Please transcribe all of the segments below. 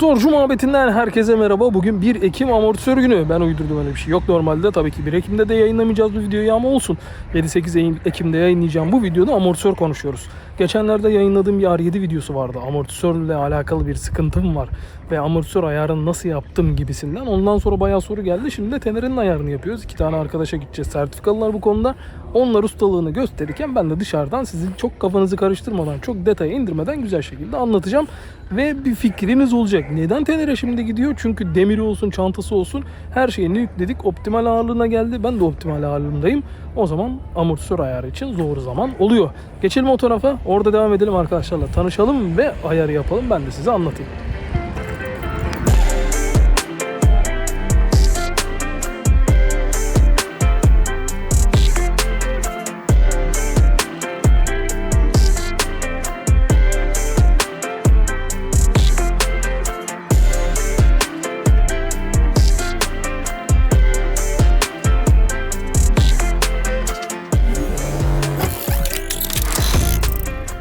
Motorcu muhabbetinden herkese merhaba. Bugün 1 Ekim amortisör günü. Ben uydurdum öyle bir şey. Yok normalde tabii ki 1 Ekim'de de yayınlamayacağız bu videoyu ama olsun. 7-8 Ekim'de yayınlayacağım bu videoda amortisör konuşuyoruz. Geçenlerde yayınladığım bir R7 videosu vardı. Amortisörle alakalı bir sıkıntım var. Ve amortisör ayarını nasıl yaptım gibisinden. Ondan sonra bayağı soru geldi. Şimdi de Tener'in ayarını yapıyoruz. İki tane arkadaşa gideceğiz. Sertifikalılar bu konuda. Onlar ustalığını gösterirken ben de dışarıdan sizin çok kafanızı karıştırmadan, çok detaya indirmeden güzel şekilde anlatacağım. Ve bir fikriniz olacak. Neden Tener'e şimdi gidiyor? Çünkü demiri olsun, çantası olsun her şeyini yükledik. Optimal ağırlığına geldi. Ben de optimal ağırlığındayım. O zaman amortisör ayarı için zor zaman oluyor. Geçelim o tarafa. Orada devam edelim arkadaşlarla. Tanışalım ve ayarı yapalım. Ben de size anlatayım.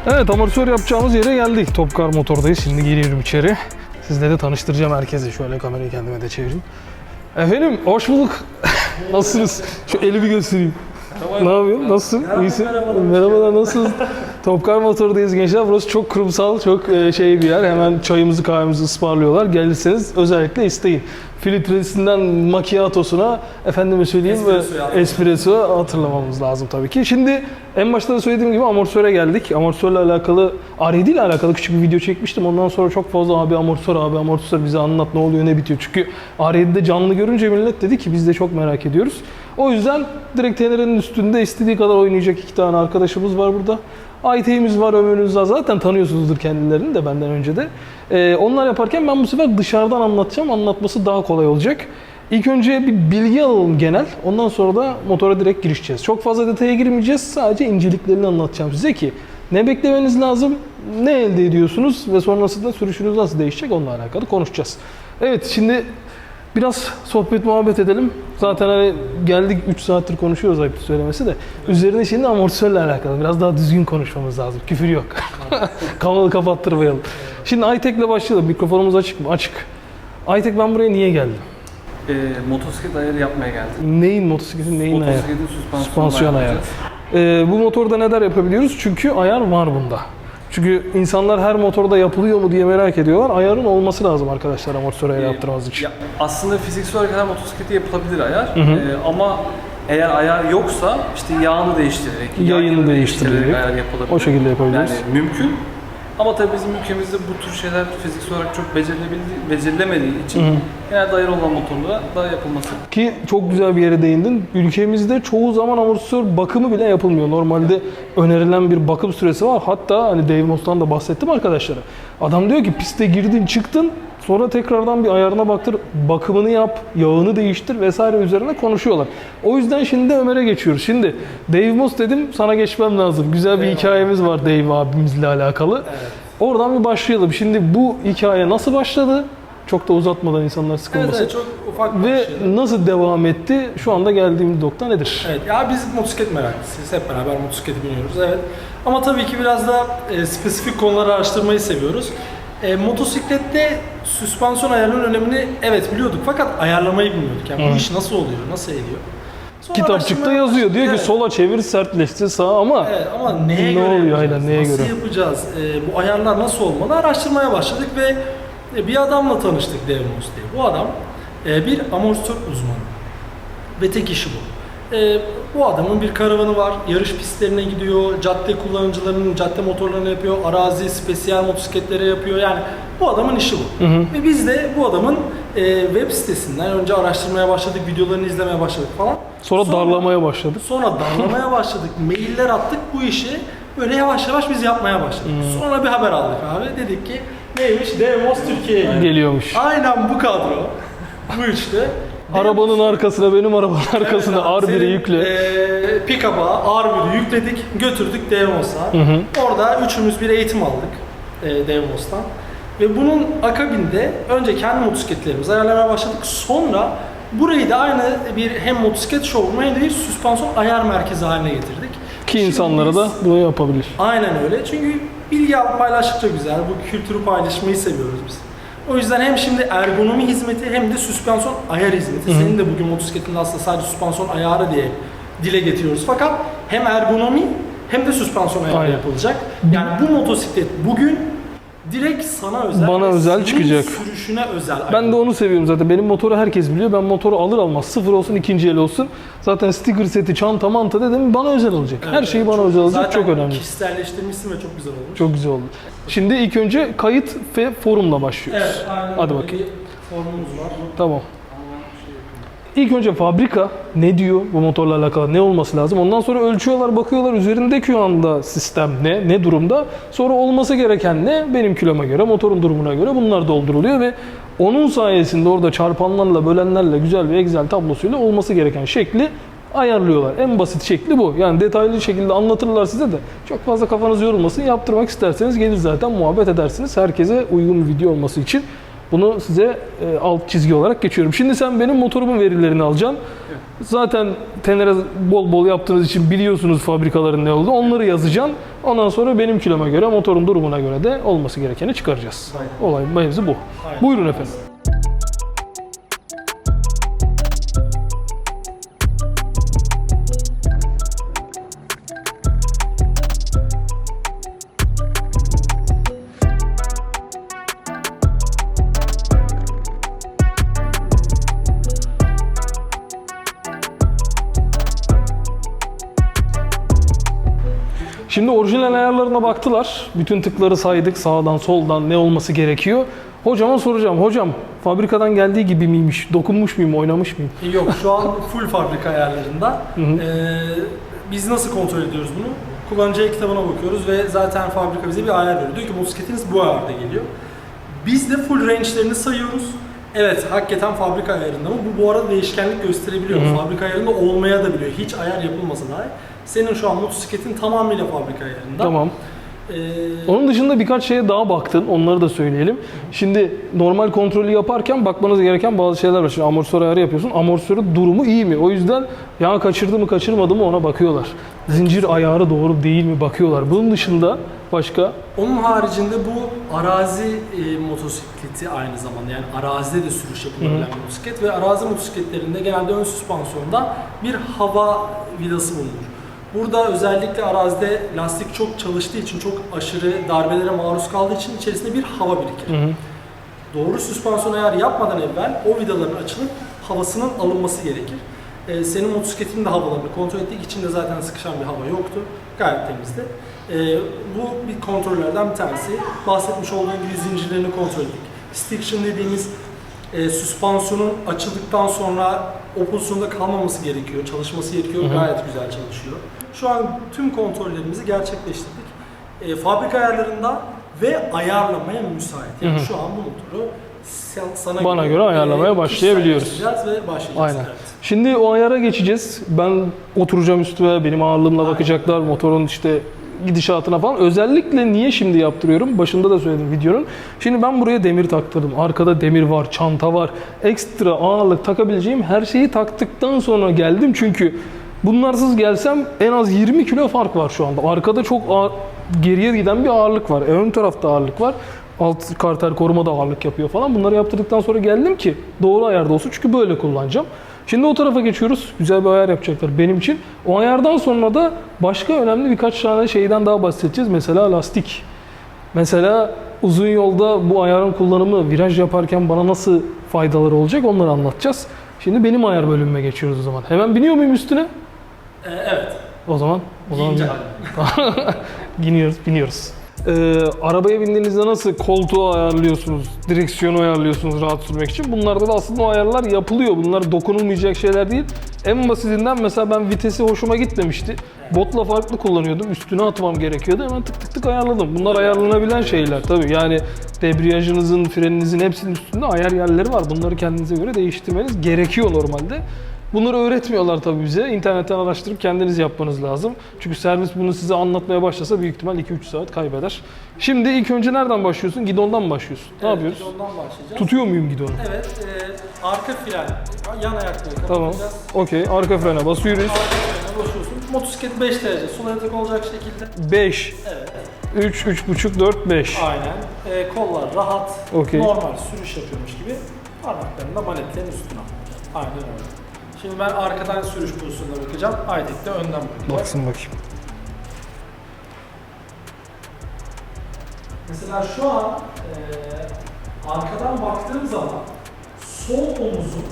Evet amortisör yapacağımız yere geldik. Topkar motordayız. Şimdi geliyorum içeri. Sizle de tanıştıracağım herkese. Şöyle kamerayı kendime de çevireyim. Efendim hoş bulduk. Nasılsınız? Şu eli bir göstereyim. Ne yapıyorsun? Nasılsın? İyisin? Merhabalar. nasılsınız? Topkar Motor'dayız gençler. Burası çok kurumsal, çok e, şey bir yer. Hemen çayımızı kahvemizi ısmarlıyorlar. Gelirseniz özellikle isteyin. Filtresinden macchiato'suna efendime söyleyeyim ve espresso hatırlamamız lazım tabii ki. Şimdi en başta da söylediğim gibi amortisöre geldik. Amortisörle alakalı, R7 ile alakalı küçük bir video çekmiştim. Ondan sonra çok fazla abi amortisör, abi amortisör bize anlat ne oluyor, ne bitiyor. Çünkü R7'de canlı görünce millet dedi ki biz de çok merak ediyoruz. O yüzden direkt Tener'in üstünde istediği kadar oynayacak iki tane arkadaşımız var burada. IT'miz var, Ömür'ünüz var. Zaten tanıyorsunuzdur kendilerini de benden önce de. Ee, onlar yaparken ben bu sefer dışarıdan anlatacağım. Anlatması daha kolay olacak. İlk önce bir bilgi alalım genel. Ondan sonra da motora direkt girişeceğiz. Çok fazla detaya girmeyeceğiz. Sadece inceliklerini anlatacağım size ki ne beklemeniz lazım, ne elde ediyorsunuz ve sonrasında sürüşünüz nasıl değişecek onunla alakalı konuşacağız. Evet şimdi biraz sohbet muhabbet edelim. Zaten hani geldik 3 saattir konuşuyoruz ayıp söylemesi de. Üzerine şimdi amortisörle alakalı biraz daha düzgün konuşmamız lazım. Küfür yok. Kanalı kapattırmayalım. Şimdi iTech'le başlayalım. Mikrofonumuz açık mı? Açık. iTech ben buraya niye geldim? E, motosiklet ayarı yapmaya geldim. Neyin motosikletin neyin ayarı? Motosikletin süspansiyonu Süspansiyon ayarı. Ee, bu motorda neler yapabiliyoruz? Çünkü ayar var bunda. Çünkü insanlar her motorda yapılıyor mu diye merak ediyorlar. Ayarın olması lazım arkadaşlar amortisör ayarı yaptırmamız için. Ya, aslında fiziksel olarak her motosiklete yapılabilir ayar. E, ama eğer ayar yoksa işte yağını değiştirerek, Yayını yağını değiştirerek, ayar yapılabilir. o şekilde yapabiliriz. Yani mümkün. Ama tabii bizim ülkemizde bu tür şeyler fiziksel olarak çok becerilemediği için genelde ayar olan motorlara daha yapılması. Ki çok güzel bir yere değindin. Ülkemizde çoğu zaman amortisör bakımı bile yapılmıyor. Normalde önerilen bir bakım süresi var. Hatta hani Dave Moss'tan da bahsettim arkadaşlara. Adam diyor ki piste girdin çıktın sonra tekrardan bir ayarına baktır, bakımını yap, yağını değiştir vesaire üzerine konuşuyorlar. O yüzden şimdi de Ömer'e geçiyoruz. Şimdi Dave Moss dedim sana geçmem lazım. Güzel bir hikayemiz var Dave abimizle alakalı. Oradan bir başlayalım. Şimdi bu hikaye nasıl başladı? Çok da uzatmadan insanlar Evet, sıkılmasın. evet çok ufak Ve nasıl devam etti? Şu anda geldiğimiz nokta nedir? Evet, ya biz motosiklet meraklısıyız. Hep beraber motosiklet biniyoruz. Evet. Ama tabii ki biraz da e, spesifik konuları araştırmayı seviyoruz. E, motosiklette süspansiyon ayarının önemini evet biliyorduk fakat ayarlamayı bilmiyorduk. Yani bu iş nasıl oluyor, nasıl ediyor? Sonra Kitapçıkta araştırmaya yazıyor. Diyor ki başladık. sola çevir sertleştir sağa ama Evet ama neye Ne göre oluyor? yapacağız? Aynen, neye nasıl göre? yapacağız? E, bu ayarlar nasıl olmalı? Araştırmaya başladık ve e, bir adamla tanıştık Devmos diye. Bu adam e, bir amortisör uzmanı ve tek işi bu. E, bu adamın bir karavanı var, yarış pistlerine gidiyor, cadde kullanıcılarının cadde motorlarını yapıyor, arazi, spesiyel motosikletlere yapıyor. Yani bu adamın işi bu. Ve biz de bu adamın e, web sitesinden önce araştırmaya başladık, videolarını izlemeye başladık falan. sonra darlamaya başladık. Sonra darlamaya başladık, mailler attık bu işi böyle yavaş yavaş biz yapmaya başladık. Sonra bir haber aldık abi. Dedik ki neymiş? Demos Türkiye'ye geliyor. Geliyormuş. Aynen bu kadro. Bu üçlü. Arabanın arkasına benim arabanın arkasına Evet abi, R1'i senin, yükle. eee, pick-up'a R1'i yükledik, götürdük Devmos'a. Orada üçümüz bir eğitim aldık eee Devmos'tan. Ve bunun akabinde önce kendi motosikletlerimizi ayarlamaya başladık. Sonra burayı da aynı bir hem motosiklet showroom hem de bir süspansiyon ayar merkezi haline getirdik. Ki Şimdi insanlara biz- da bunu yapabilir. Aynen öyle. Çünkü bilgi paylaştıkça güzel. Bu kültürü paylaşmayı seviyoruz biz. O yüzden hem şimdi ergonomi hizmeti hem de süspansiyon ayar hizmeti. Senin de bugün motosikletinde aslında sadece süspansiyon ayarı diye dile getiriyoruz. Fakat hem ergonomi hem de süspansiyon ayarı Aynen. yapılacak. Yani bu motosiklet bugün direkt sana özel, Bana ve özel senin çıkacak. sürüşüne özel. Ben de onu seviyorum zaten. Benim motoru herkes biliyor. Ben motoru alır almaz sıfır olsun ikinci el olsun. Zaten sticker seti, çanta, manta dedim bana özel olacak. Evet, Her şeyi bana çok- özel olacak. zaten Çok önemli. kişiselleştirmişsin ve çok güzel olmuş. Çok güzel oldu. Şimdi ilk önce kayıt ve forumla başlıyoruz. Evet, aynen Hadi öyle bakayım. bir formumuz var. Tamam. İlk önce fabrika ne diyor bu motorla alakalı ne olması lazım. Ondan sonra ölçüyorlar, bakıyorlar üzerindeki şu anda sistem ne, ne durumda. Sonra olması gereken ne? Benim kiloma göre, motorun durumuna göre bunlar dolduruluyor ve onun sayesinde orada çarpanlarla, bölenlerle güzel bir Excel tablosuyla olması gereken şekli ayarlıyorlar. En basit şekli bu. Yani detaylı şekilde anlatırlar size de. Çok fazla kafanız yorulmasın. Yaptırmak isterseniz gelir zaten muhabbet edersiniz. Herkese uygun bir video olması için bunu size e, alt çizgi olarak geçiyorum. Şimdi sen benim motorumun verilerini alacaksın. Zaten Tenere bol bol yaptığınız için biliyorsunuz fabrikaların ne olduğunu. Onları yazacaksın. Ondan sonra benim kiloma göre, motorun durumuna göre de olması gerekeni çıkaracağız. Aynen. Olay mevzu bu. Aynen. Buyurun efendim. Şimdi orijinal ayarlarına baktılar. Bütün tıkları saydık sağdan soldan ne olması gerekiyor. Hocama soracağım. Hocam fabrikadan geldiği gibi miymiş? Dokunmuş muyum? Oynamış mıyım? Yok şu an full fabrika ayarlarında. hı. Ee, biz nasıl kontrol ediyoruz bunu? Kullanıcıya kitabına bakıyoruz ve zaten fabrika bize bir ayar veriyor. Diyor ki motosikletiniz bu ayarda geliyor. Biz de full range'lerini sayıyoruz. Evet hakikaten fabrika ayarında ama bu bu arada değişkenlik gösterebiliyor. Hı. Fabrika ayarında olmaya da biliyor. Hiç ayar yapılmasa dahi. Senin şu an motosikletin tamamıyla fabrika ayarında. Tamam. Ee, Onun dışında birkaç şeye daha baktın. Onları da söyleyelim. Şimdi normal kontrolü yaparken bakmanız gereken bazı şeyler var. Şimdi amortisör ayarı yapıyorsun. Amortisörün durumu iyi mi? O yüzden ya kaçırdı mı kaçırmadı mı ona bakıyorlar. Zincir ayarı doğru değil mi bakıyorlar. Bunun dışında başka Onun haricinde bu arazi e, motosikleti aynı zamanda yani arazide de sürüş yapılabilen motosiklet ve arazi motosikletlerinde genelde ön süspansiyonda bir hava vidası bulunur. Burada özellikle arazide lastik çok çalıştığı için çok aşırı darbelere maruz kaldığı için içerisinde bir hava birikir. Hı hı. Doğru süspansiyon ayarı yapmadan evvel o vidaların açılıp havasının alınması gerekir. Ee, senin motosikletin de havalarını kontrol ettik. İçinde zaten sıkışan bir hava yoktu. Gayet temizdi. Ee, bu bir kontrollerden bir tanesi. Bahsetmiş olduğum gibi zincirlerini kontrol ettik. Stiction dediğimiz e, süspansiyonun açıldıktan sonra o pozisyonda kalmaması gerekiyor. Çalışması gerekiyor. Hı hı. Gayet güzel çalışıyor. Şu an tüm kontrollerimizi gerçekleştirdik. E, fabrika ayarlarında ve ayarlamaya müsait. Yani Hı hı. şu an bu motoru sana Bana göre ayarlamaya e, başlayabiliyoruz. ve başlayacağız. Aynen. Evet. Şimdi o ayara geçeceğiz. Ben oturacağım üstüne, benim ağırlığımla bakacaklar, motorun işte gidişatına falan. Özellikle niye şimdi yaptırıyorum? Başında da söyledim videonun. Şimdi ben buraya demir taktırdım. Arkada demir var, çanta var. Ekstra ağırlık takabileceğim her şeyi taktıktan sonra geldim. Çünkü bunlarsız gelsem en az 20 kilo fark var şu anda. Arkada çok ağır, geriye giden bir ağırlık var. E, ön tarafta ağırlık var. Alt karter koruma da ağırlık yapıyor falan. Bunları yaptırdıktan sonra geldim ki doğru ayarda olsun. Çünkü böyle kullanacağım. Şimdi o tarafa geçiyoruz. Güzel bir ayar yapacaklar benim için. O ayardan sonra da başka önemli birkaç tane şeyden daha bahsedeceğiz. Mesela lastik. Mesela uzun yolda bu ayarın kullanımı viraj yaparken bana nasıl faydaları olacak onları anlatacağız. Şimdi benim ayar bölümüme geçiyoruz o zaman. Hemen biniyor muyum üstüne? E, evet. O zaman o zaman Giyince biniyoruz, biniyoruz. Ee, arabaya bindiğinizde nasıl koltuğu ayarlıyorsunuz, direksiyonu ayarlıyorsunuz rahat sürmek için. Bunlarda da aslında o ayarlar yapılıyor. Bunlar dokunulmayacak şeyler değil. En basitinden mesela ben vitesi hoşuma gitmemişti. Botla farklı kullanıyordum. Üstüne atmam gerekiyordu. Hemen tık tık tık ayarladım. Bunlar ayarlanabilen şeyler tabii. Yani debriyajınızın, freninizin hepsinin üstünde ayar yerleri var. Bunları kendinize göre değiştirmeniz gerekiyor normalde. Bunları öğretmiyorlar tabii bize. İnternetten araştırıp kendiniz yapmanız lazım. Çünkü servis bunu size anlatmaya başlasa büyük ihtimal 2-3 saat kaybeder. Şimdi ilk önce nereden başlıyorsun? Gidondan mı başlıyorsun? Ne Evet, yapıyoruz? biz Ondan başlayacağız. Tutuyor muyum gidonu? Evet. e, arka fren, yan ayakları Tamam. kapatacağız. Okey. Arka frene basıyoruz. Arka frene basıyorsun. Motosiklet 5 derece. Sol tek olacak şekilde. 5. Evet. 3, 3,5, 4, 5. Aynen. Ee, kollar rahat. Okey. Normal sürüş yapıyormuş gibi. Parmaklarını da manetlerin üstüne. Aynen öyle. Şimdi ben arkadan sürüş pozisyonuna bakacağım. Aytek de önden bakacak. Baksın bakayım. Mesela şu an eee, arkadan baktığım zaman sol omuzum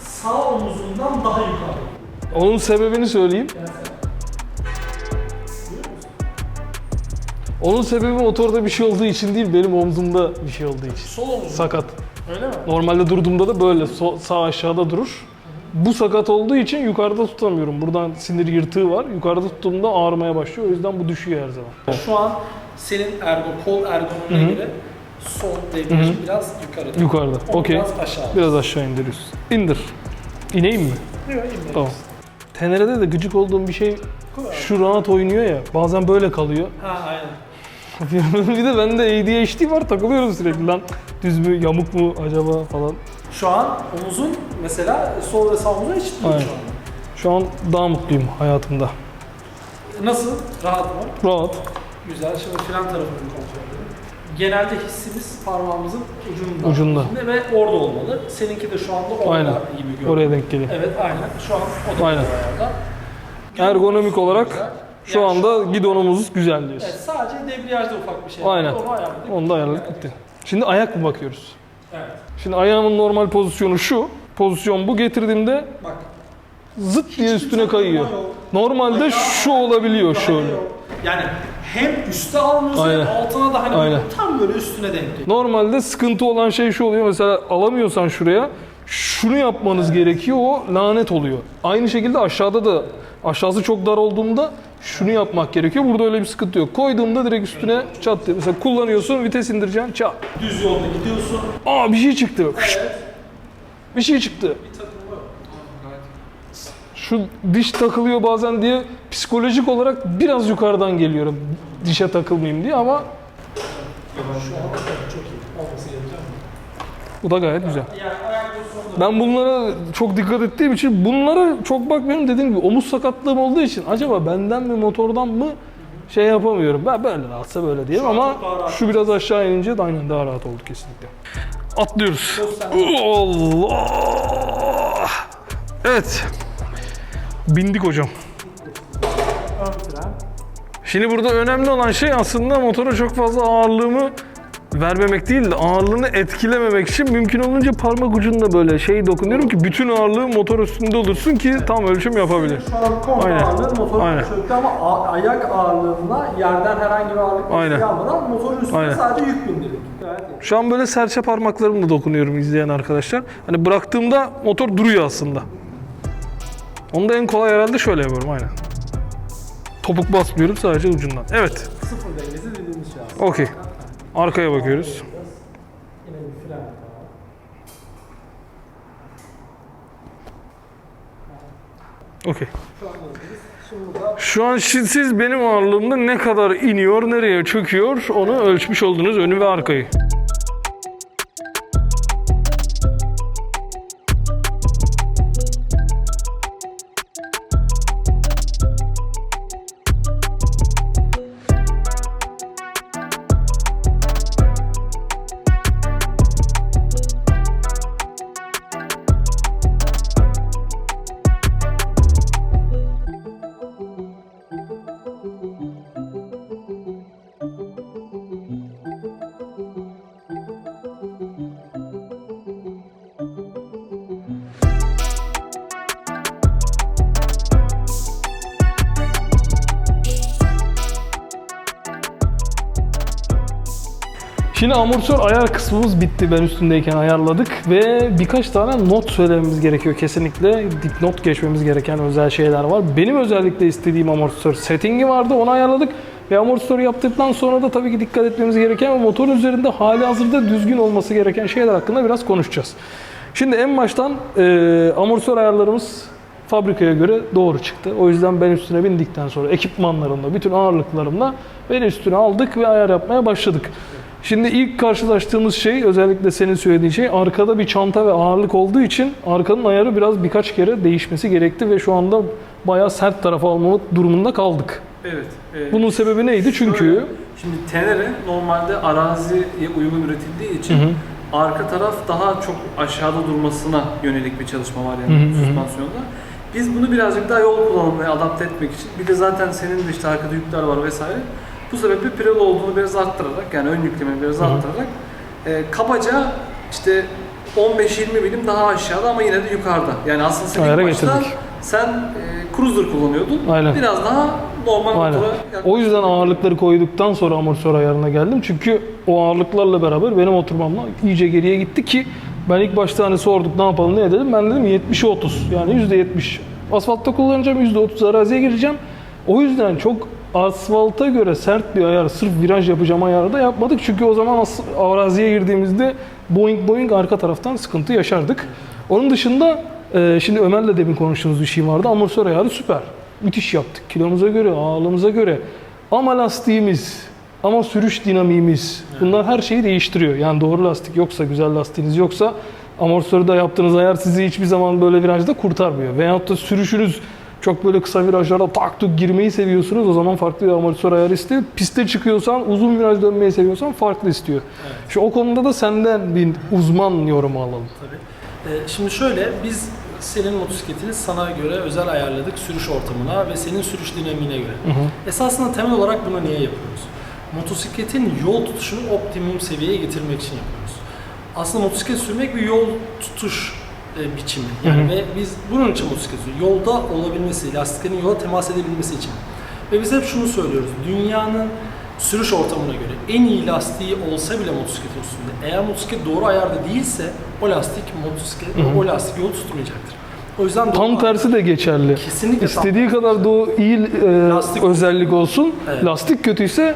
sağ omuzumdan daha yukarı. Onun sebebini söyleyeyim. Onun sebebi motorda bir şey olduğu için değil, benim omzumda bir şey olduğu için. Sol omuzum. Sakat. Öyle mi? Normalde durduğumda da böyle so- sağ aşağıda durur. Bu sakat olduğu için yukarıda tutamıyorum. Buradan sinir yırtığı var. Yukarıda tuttuğumda ağrımaya başlıyor. O yüzden bu düşüyor her zaman. Şu an senin ergo, kol ergonomine Hı hı. göre sol devreci biraz yukarıda. Yukarıda. Onu Okey. biraz aşağı. Biraz aşağı indiriyorsun. İndir. İneyim mi? Yok, indir. Tamam. Tenerede de gıcık olduğum bir şey şu rahat oynuyor ya. Bazen böyle kalıyor. Ha aynen. bir de bende ADHD var takılıyorum sürekli lan. Düz mü yamuk mu acaba falan. Şu an omuzun mesela sol ve sağ omuzun eşit Aynen. şu an. Şu an daha mutluyum hayatımda. Nasıl? Rahat mı? Rahat. Güzel. Şimdi fren tarafını kontrol edelim. Genelde hissimiz parmağımızın ucunda. Ucunda. Ve orada olmalı. Seninki de şu anda orada Aynen. gibi görünüyor. Oraya denk geliyor. Evet aynen. Şu an o da Aynen. ayarda. Ergonomik olarak Güzel. Şu Yani anda an- gidonumuz güzel diyorsun. Evet, sadece debriyajda ufak bir şey. Aynen. Onu ayarladık. Onu da ayarladık gitti. Şimdi ayak mı bakıyoruz? Evet. Şimdi ayağımın normal pozisyonu şu. Pozisyon bu. Getirdiğimde Bak. zıt diye üstüne kayıyor. yok. Normalde Ayağı- şu olabiliyor şöyle. Yani hem üste almıyorsun Aynen. hem altına da hani Aynen. tam böyle üstüne denk geliyor. Normalde sıkıntı olan şey şu oluyor. Mesela alamıyorsan şuraya şunu yapmanız gerekiyor. O lanet oluyor. Aynı şekilde aşağıda da aşağısı çok dar olduğunda şunu yapmak gerekiyor. Burada öyle bir sıkıntı yok. Koyduğumda direkt üstüne çat diye. Mesela kullanıyorsun vites indireceksin çat. Düz yolda gidiyorsun. Aa bir şey çıktı. Evet. Bir şey çıktı. Şu diş takılıyor bazen diye psikolojik olarak biraz yukarıdan geliyorum. Dişe takılmayayım diye ama Şu an çok iyi. Olması gereken bu. da gayet güzel. Yani Ben bunlara çok dikkat ettiğim için bunlara çok bakmıyorum dediğim gibi omuz sakatlığım olduğu için acaba benden mi motordan mı şey yapamıyorum. Ben böyle rahatsa böyle an ama şu biraz aşağı inince de aynen daha rahat oldu kesinlikle. Atlıyoruz. Allah. Evet. Bindik hocam. Şimdi burada önemli olan şey aslında motora çok fazla ağırlığımı vermemek değil de ağırlığını etkilememek için mümkün olunca parmak ucunda böyle şey dokunuyorum ki bütün ağırlığı motor üstünde olursun ki tam ölçüm yapabilir. Şu an komple Aynen. ağırlığı motorun Aynen. çöktü ama a- ayak ağırlığında yerden herhangi bir ağırlık Aynen. almadan motorun üstüne Aynen. sadece yük bindirdik. Gayet iyi. Şu an böyle serçe parmaklarımla dokunuyorum izleyen arkadaşlar. Hani bıraktığımda motor duruyor aslında. Onu da en kolay herhalde şöyle yapıyorum aynen. Topuk basmıyorum sadece ucundan. Evet. Sıfır dengesi dediğimiz şey aslında. Okey. Arkaya bakıyoruz. Okey. Şu an siz benim ağırlığımda ne kadar iniyor, nereye çöküyor onu ölçmüş oldunuz önü ve arkayı. Şimdi amortisör ayar kısmımız bitti. Ben üstündeyken ayarladık ve birkaç tane not söylememiz gerekiyor kesinlikle. Dipnot geçmemiz gereken özel şeyler var. Benim özellikle istediğim amortisör settingi vardı. Onu ayarladık. Ve amortisörü yaptıktan sonra da tabii ki dikkat etmemiz gereken ve motorun üzerinde hali hazırda düzgün olması gereken şeyler hakkında biraz konuşacağız. Şimdi en baştan e, amortisör ayarlarımız fabrikaya göre doğru çıktı. O yüzden ben üstüne bindikten sonra ekipmanlarımla, bütün ağırlıklarımla beni üstüne aldık ve ayar yapmaya başladık. Şimdi ilk karşılaştığımız şey özellikle senin söylediğin şey arkada bir çanta ve ağırlık olduğu için arkanın ayarı biraz birkaç kere değişmesi gerekti ve şu anda bayağı sert tarafa alma durumunda kaldık. Evet. e, Bunun sebebi neydi? Çünkü Şöyle, Şimdi tenere normalde araziye uygun üretildiği için Hı hı. arka taraf daha çok aşağıda durmasına yönelik bir çalışma var yani Hı hı hı. süspansiyonda. Biz bunu birazcık daha yol kullanımına adapte etmek için bir de zaten senin de işte arkada yükler var vesaire. Bu sebeple piralo olduğunu biraz arttırarak yani ön yüklemeyi biraz arttırarak e, kabaca işte 15-20 milim daha aşağıda ama yine de yukarıda. Yani aslında sen Ayara ilk başta getirdik. sen e, cruiser kullanıyordun. Aynen. Biraz daha normal Aynen. motora O yüzden ağırlıkları koyduktan sonra amortisör ayarına geldim. Çünkü o ağırlıklarla beraber benim oturmamla iyice geriye gitti ki ben ilk başta hani sorduk ne yapalım ne edelim. Ben dedim 70'e 30 yani %70 asfaltta kullanacağım %30 araziye gireceğim. O yüzden çok asfalta göre sert bir ayar sırf viraj yapacağım ayarı da yapmadık. Çünkü o zaman araziye girdiğimizde Boeing Boeing arka taraftan sıkıntı yaşardık. Onun dışında e, şimdi Ömer'le demin konuştuğumuz bir şey vardı. Amortisör ayarı süper. Müthiş yaptık. Kilomuza göre, ağırlığımıza göre. Ama lastiğimiz, ama sürüş dinamiğimiz bunlar her şeyi değiştiriyor. Yani doğru lastik yoksa, güzel lastiğiniz yoksa amortisörde yaptığınız ayar sizi hiçbir zaman böyle virajda kurtarmıyor. Veyahut da sürüşünüz çok böyle kısa virajlarda tak tuk girmeyi seviyorsunuz. O zaman farklı bir amortisör ayarı istiyor. Piste çıkıyorsan, uzun viraj dönmeyi seviyorsan farklı istiyor. Şu o konuda da senden bir uzman yorumu alalım. Tabii. Ee, şimdi şöyle biz senin motosikletini sana göre özel ayarladık sürüş ortamına ve senin sürüş dinamiğine göre. Hı hı. Esasında temel olarak bunu niye yapıyoruz? Motosikletin yol tutuşunu optimum seviyeye getirmek için yapıyoruz. Aslında motosiklet sürmek bir yol tutuş e, biçimi. Yani Hı hı. ve biz bunun için motosiklet sürüyoruz. Yolda olabilmesi, lastiklerin yola temas edebilmesi için. Ve biz hep şunu söylüyoruz. Dünyanın sürüş ortamına göre en iyi lastiği olsa bile motosikletin üstünde eğer motosiklet doğru ayarda değilse o lastik motosiklet Hı hı. o lastik yolu tutmayacaktır. O yüzden Tam doğru- tersi de geçerli. Kesinlikle tam İstediği kadar da o iyi e, Lastik- özellik olsun. Evet. Lastik kötüyse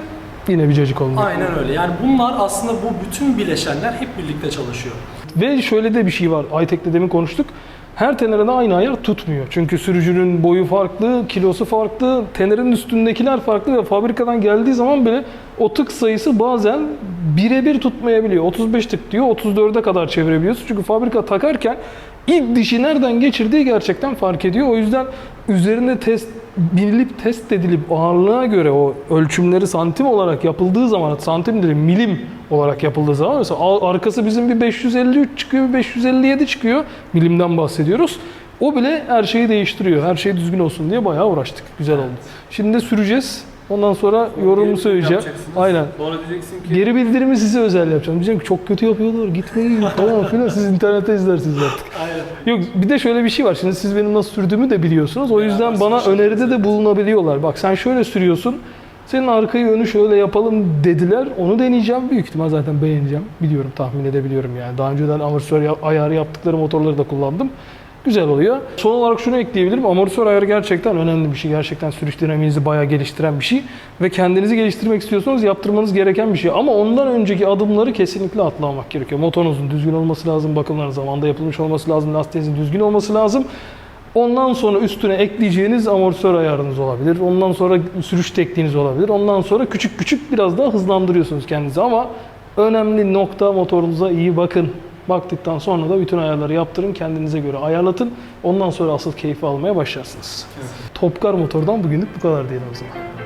yine bir cacık olmuyor. Aynen öyle. Yani bunlar aslında bu bütün bileşenler hep birlikte çalışıyor. Ve şöyle de bir şey var. Aytek'le demin konuştuk. Her tenere de aynı ayar tutmuyor. Çünkü sürücünün boyu farklı, kilosu farklı, tenerin üstündekiler farklı ve fabrikadan geldiği zaman bile o tık sayısı bazen birebir tutmayabiliyor. 35 tık diyor, 34'e kadar çevirebiliyorsun. Çünkü fabrika takarken ilk dişi nereden geçirdiği gerçekten fark ediyor. O yüzden üzerinde test binilip test edilip ağırlığına göre o ölçümleri santim olarak yapıldığı zaman santim değil milim olarak yapıldığı zaman mesela arkası bizim bir 553 çıkıyor bir 557 çıkıyor milimden bahsediyoruz. O bile her şeyi değiştiriyor. Her şey düzgün olsun diye bayağı uğraştık. Güzel oldu. Şimdi de süreceğiz. Ondan sonra yorumumu söyleyeceğim. Aynen. Sonra diyeceksin ki Geri bildirimi size özel yapacağım. Diyeceğim ki çok kötü yapıyorlar gitmeyin falan filan siz internette izlersiniz artık. Aynen. Yok bir de şöyle bir şey var. Şimdi siz benim nasıl sürdüğümü de biliyorsunuz. O yüzden Beraber bana öneride de bulunabiliyorlar. Bak sen şöyle sürüyorsun. Senin arkayı önü şöyle yapalım dediler. Onu deneyeceğim. Büyük ihtimal zaten beğeneceğim. Biliyorum, tahmin edebiliyorum yani. Daha önceden amortisör ya- ayarı yaptıkları motorları da kullandım. Güzel oluyor. Son olarak şunu ekleyebilirim. Amortisör ayarı gerçekten önemli bir şey. Gerçekten sürüş dinamiğinizi bayağı geliştiren bir şey. Ve kendinizi geliştirmek istiyorsanız yaptırmanız gereken bir şey. Ama ondan önceki adımları kesinlikle atlamamak gerekiyor. Motorunuzun düzgün olması lazım. Bakımların zamanında yapılmış olması lazım. Lastiğinizin düzgün olması lazım. Ondan sonra üstüne ekleyeceğiniz amortisör ayarınız olabilir. Ondan sonra sürüş tekniğiniz olabilir. Ondan sonra küçük küçük biraz daha hızlandırıyorsunuz kendinizi ama önemli nokta motorunuza iyi bakın. Baktıktan sonra da bütün ayarları yaptırın, kendinize göre ayarlatın. Ondan sonra asıl keyfi almaya başlarsınız. Topkar motordan bugünlük bu kadar diyelim o zaman.